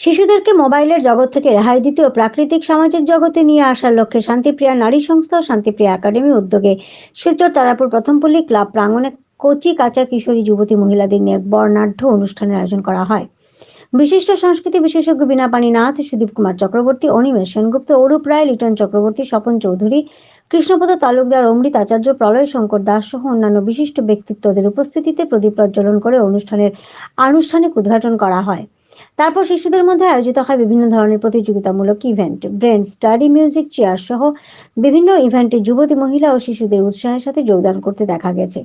শিশুদেরকে মোবাইলের জগৎ থেকে রেহাই দিতে ও প্রাকৃতিক সামাজিক জগতে নিয়ে আসার লক্ষ্যে শান্তিপ্রিয়া নারী সংস্থা ও শান্তিপ্রিয়া একাডেমি উদ্যোগে শিলচর তারাপুর প্রথমপল্লী ক্লাব প্রাঙ্গণে কচি কাঁচা কিশোরী যুবতী মহিলাদের নিয়ে বর্ণাঢ্য অনুষ্ঠানের আয়োজন করা হয়। বিশিষ্ট সংস্কৃতি বিশেষজ্ঞ বীণাপাণি নাথ, সুদীপ কুমার চক্রবর্তী, অনিমেষ সেনগুপ্ত, অরূপ রায়, লিটন চক্রবর্তী, স্বপন চৌধুরী, কৃষ্ণপদ তালুকদার, অমৃত আচার্য, প্রলয় শঙ্কর দাস সহ অন্যান্য বিশিষ্ট ব্যক্তিত্বদের উপস্থিতিতে প্রদীপ প্রজ্বলন করে অনুষ্ঠানের আনুষ্ঠানিক উদ্ঘাটন করা হয়। তারপর শিশুদের মধ্যে আয়োজিত হয় বিভিন্ন ধরনের প্রতিযোগিতামূলক event, brain study, music, chair সহ বিভিন্ন ইভেন্টে যুবতী মহিলা ও শিশুদের উৎসাহের সাথে যোগদান করতে দেখা গেছে।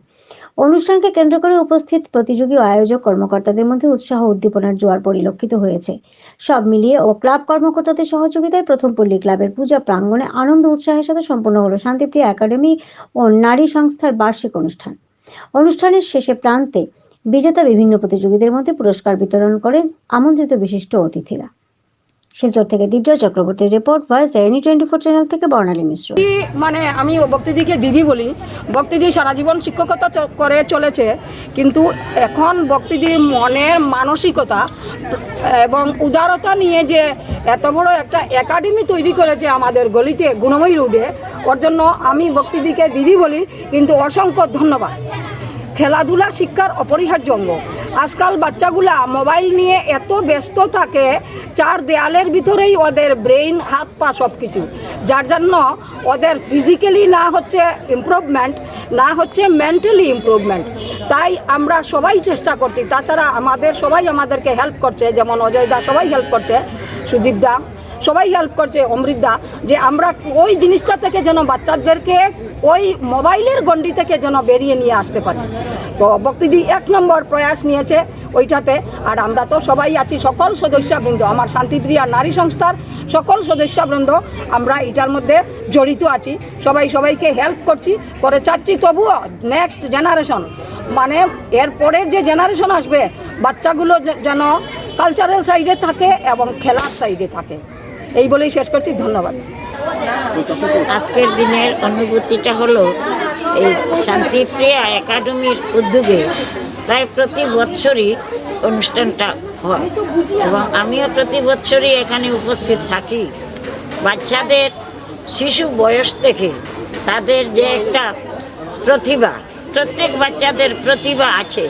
অনুষ্ঠানকে কেন্দ্র করে উপস্থিত প্রতিযোগী ও আয়োজক কর্মকর্তাদের মধ্যে উৎসাহ উদ্দীপনার জোয়ার পরিলক্ষিত হয়েছে। সব মিলিয়ে ও ক্লাব কর্মকর্তাদের সহযোগিতায় প্রথম পল্লী ক্লাবের পূজা প্রাঙ্গণে আনন্দ উৎসাহের সাথে সম্পন্ন হলো শান্তিপ্রিয়া একাডেমি ও নারী সংস্থার বার্ষিক অনুষ্ঠান। অনুষ্ঠানের শেষে প্রান্তে বিজেতা বিভিন্ন প্রতিযোগীদের মধ্যে পুরস্কার বিতরণ করেন আমন্ত্রিত বিশিষ্ট অতিথিরা। শিলচর থেকে দিব্যা চক্রবর্তীর report, voice any twenty four channel থেকে বর্ণালী মিশ্র। মানে আমি ভক্তিদিকে দিদি বলি। ভক্তিদি সারা জীবন শিক্ষকতা করে চলেছে, কিন্তু এখন ভক্তিদির মনের মানসিকতা এবং উদারতা নিয়ে যে এত বড় একটা একাডেমি তৈরি করেছে আমাদের গলিতে, গুণময়ী রোডে, ওর জন্য আমি ভক্তিদিকে দিদি বলি, কিন্তু অসংখ্য ধন্যবাদ। খেলাধুলা শিক্ষার অপরিহার্য অঙ্গ। আজকাল বাচ্চাগুলা মোবাইল নিয়ে এত ব্যস্ত থাকে, চার দেয়ালের ভিতরেই ওদের ব্রেইন, হাত পা সব কিছু যার জন্য ওদের ফিজিক্যালি না হচ্ছে ইম্প্রুভমেন্ট না হচ্ছে মেন্টালি ইম্প্রুভমেন্ট তাই আমরা সবাই চেষ্টা করছি। তাছাড়া আমাদের সবাই আমাদেরকে হেল্প করছে, যেমন অজয় দা সবাই হেল্প করছে, সুদীপ দা। সবাই হেল্প করছে অমৃতদা যে আমরা ওই জিনিসটা থেকে যেন বাচ্চাদেরকে ওই মোবাইলের গণ্ডি থেকে যেন বেরিয়ে নিয়ে আসতে পারি। তো ভক্তিদি এক নম্বর প্রয়াস নিয়েছে ওইটাতে, আর আমরা তো সবাই আছি, সকল সদস্যবৃন্দ, আমার শান্তিপ্রিয়া নারী সংস্থার সকল সদস্যবৃন্দ, আমরা এটার মধ্যে জড়িত আছি। সবাই সবাইকে হেল্প করছি, করে চাচ্ছি, তবুও নেক্সট জেনারেশন মানে এর পরের যে জেনারেশন আসবে, বাচ্চাগুলো যেন কালচারাল সাইডে থাকে এবং খেলার সাইডে থাকে। এই বলেই শেষ করছি, ধন্যবাদ। আজকের দিনের অনুভূতিটা হলো এই শান্তিপ্রিয়া একাডেমির উদ্যোগে প্রায় প্রতি বৎসরই অনুষ্ঠানটা হয় এবং আমিও প্রতি বৎসরই এখানে উপস্থিত থাকি। বাচ্চাদের, শিশু বয়স থেকে তাদের যে একটা প্রতিভা, প্রত্যেক বাচ্চাদের প্রতিভা আছে,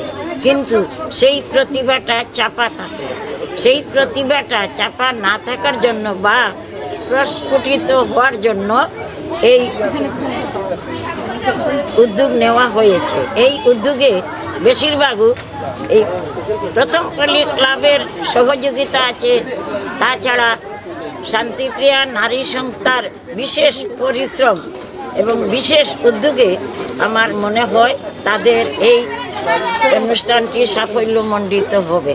কিন্তু সেই প্রতিভাটা চাপা থাকে। সেই প্রতিভাটা চাপা না থাকার জন্য বা প্রস্ফুটিত হওয়ার জন্য এই উদ্যোগ নেওয়া হয়েছে। এই উদ্যোগে বেশিরভাগও এই প্রথম পল্লী ক্লাবের সহযোগিতা আছে। তাছাড়া শান্তিপ্রিয়া নারী সংস্থার বিশেষ পরিশ্রম এবং বিশেষ উদ্যোগে আমার মনে হয় তাদের এই অনুষ্ঠানটি সাফল্যমণ্ডিত হবে।